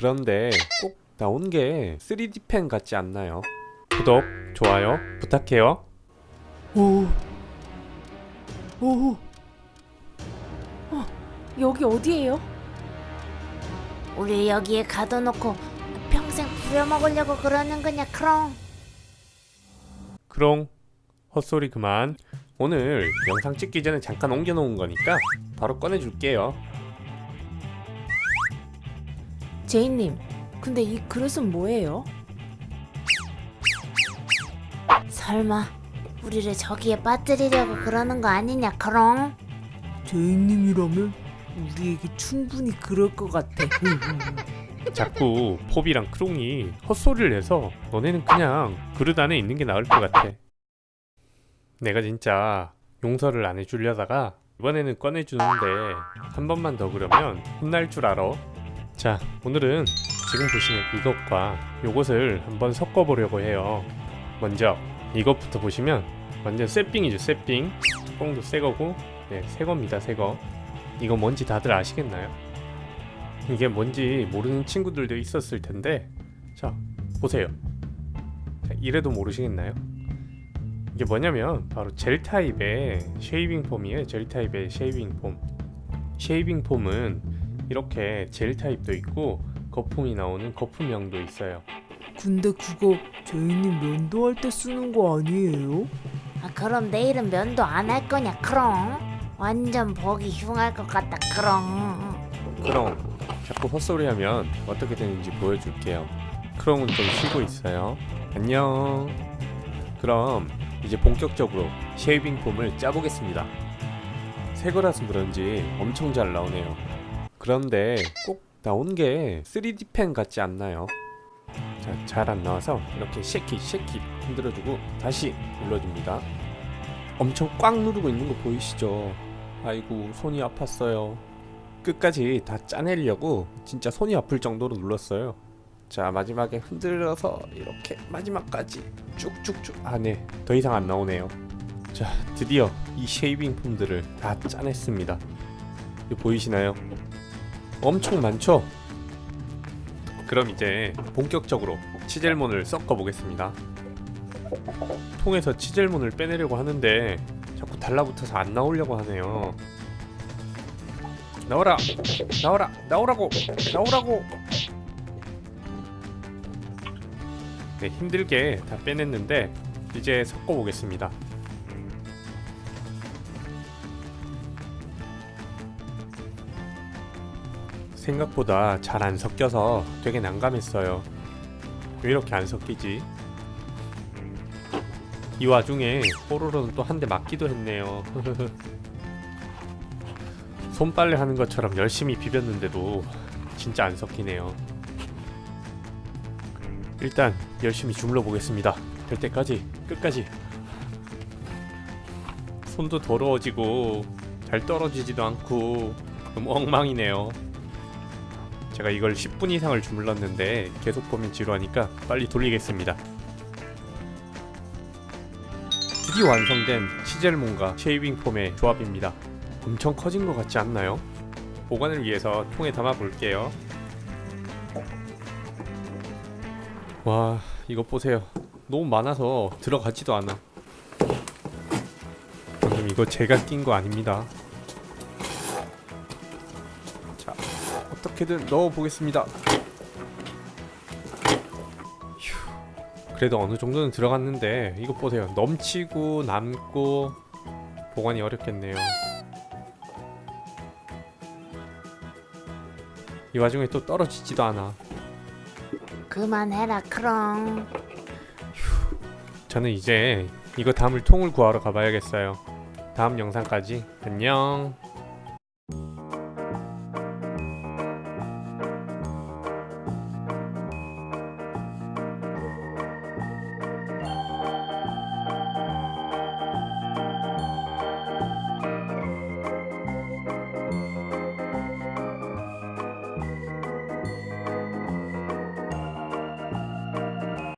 그런데 꼭 나온 게 3D 펜 같지 않나요? 구독, 좋아요 부탁해요. 오. 오. 여기 어디예요? 우리 여기에 가둬놓고 평생 부려먹으려고 그러는 거냐 크롱 그럼 헛소리 그만. 오늘 영상 찍기 전에 잠깐 옮겨놓은 거니까 바로 꺼내줄게요. 제이님, 근데 이 그릇은 뭐예요? 설마 우리를 저기에 빠뜨리려고 그러는 거 아니냐 크롱 제이님이라면 우리에게 충분히 그럴 것 같아. 자꾸 포비랑 크롱이 헛소리를 해서 너네는 그냥 그릇 안에 있는 게 나을 것 같아. 내가 진짜 용서를 안 해주려다가 이번에는 꺼내주는데 한 번만 더 그러면 혼날 줄 알아. 자, 오늘은 지금 보시는 이것과 요것을 한번 섞어 보려고 해요. 먼저 이것부터 보시면 완전 쇠빙이죠, 쇠빙. 뽕도 새 거고, 네, 새 겁니다, 새 거. 이거 뭔지 다들 아시겠나요? 이게 뭔지 모르는 친구들도 있었을 텐데 자 보세요 자, 이래도 모르시겠나요? 이게 뭐냐면 바로 젤 타입의 쉐이빙 폼이에요 젤 타입의 쉐이빙 폼 쉐이빙 폼은 이렇게 젤 타입도 있고 거품이 나오는 거품형도 있어요 근데 그거 제이님 면도할 때 쓰는 거 아니에요? 아 그럼 내일은 면도 안 할 거냐 크롱 완전 보기 흉할 것 같다 크롱 그럼 자꾸 헛소리하면 어떻게 되는지 보여줄게요. 크롱은 좀 쉬고 있어요. 안녕. 그럼 이제 본격적으로 쉐이빙 폼을 짜보겠습니다. 새 거라서 그런지 엄청 잘 나오네요. 그런데 꼭 나온 게 3D 펜 같지 않나요? 자, 잘 안 나와서 이렇게 쉐키 쉐키 흔들어주고 다시 눌러줍니다. 엄청 꽉 누르고 있는 거 보이시죠? 아이고 손이 아팠어요. 끝까지 다 짜내려고 진짜 손이 아플 정도로 눌렀어요. 자 마지막에 흔들어서 이렇게 마지막까지 쭉쭉쭉 아네 더 이상 안 나오네요. 자 드디어 이 쉐이빙 폼들을 다 짜냈습니다. 이거 보이시나요? 엄청 많죠? 그럼 이제 본격적으로 치젤몬을 섞어 보겠습니다. 통에서 치젤몬을 빼내려고 하는데 자꾸 달라붙어서 안 나오려고 하네요. 나오라 나오라 나오라고 나오라고 네 힘들게 다 빼냈는데 이제 섞어 보겠습니다 생각보다 잘 안 섞여서 되게 난감했어요 왜 이렇게 안 섞이지 이 와중에 뽀로로는 또 한 대 맞기도 했네요 손빨래 하는 것처럼 열심히 비볐는데도 진짜 안 섞이네요. 일단 열심히 주물러 보겠습니다. 될 때까지 끝까지. 손도 더러워지고 잘 떨어지지도 않고 너무 엉망이네요. 제가 이걸 10분 이상을 주물렀는데 계속 보면 지루하니까 빨리 돌리겠습니다. 드디어 완성된 치젤몬과 쉐이빙 폼의 조합입니다. 엄청 커진 것 같지 않나요? 보관을 위해서 통에 담아 볼게요. 와, 이것 보세요. 너무 많아서 들어가지도 않아. 방금 이거 제가 낀 거 아닙니다. 어떻게든 넣어 보겠습니다. 휴, 그래도 어느 정도는 들어갔는데 이것 보세요. 넘치고 남고 보관이 어렵겠네요. 이 와중에 또 떨어지지도 않아. 그만해라 크롱 저는 이제 이거 담을 통을 구하러 가봐야겠어요. 다음 영상까지 안녕.